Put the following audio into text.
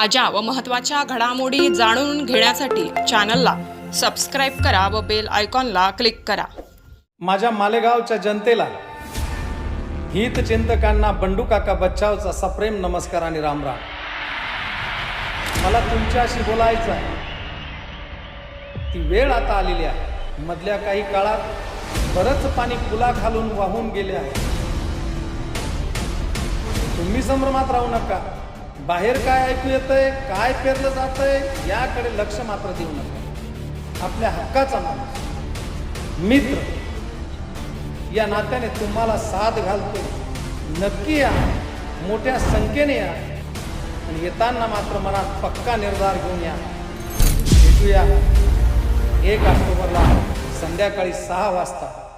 ताज्या व महत्त्वाच्या घडामोडी जाणून घेण्यासाठी चॅनलला सबस्क्राईब करा व बेल आयकॉनला क्लिक करा. माझ्या मालेगावच्या जनतेला हितचिंतकांना बंडू काका बच्चावचा सप्रेम नमस्कार आणि रामराम मला तुमच्याशी बोलायचं आहे. ती वेळ आता आलेली आहे. मधल्या काही काळात बरंच पाणी पुलाखालून वाहून गेले आहे. तुम्ही संभ्रमात राहू नका. बाहेर काय ऐकू येतंय काय पेरलं जातंय याकडे लक्ष मात्र देऊ नका. आपल्या हक्काचा माणूस मित्र या नात्याने तुम्हाला साथ घालतो. नक्की या मोठ्या संख्येने या. आणि येताना मात्र मनात पक्का निर्धार घेऊन या. भेटूया एक ऑक्टोबरला संध्याकाळी सहा वाजता.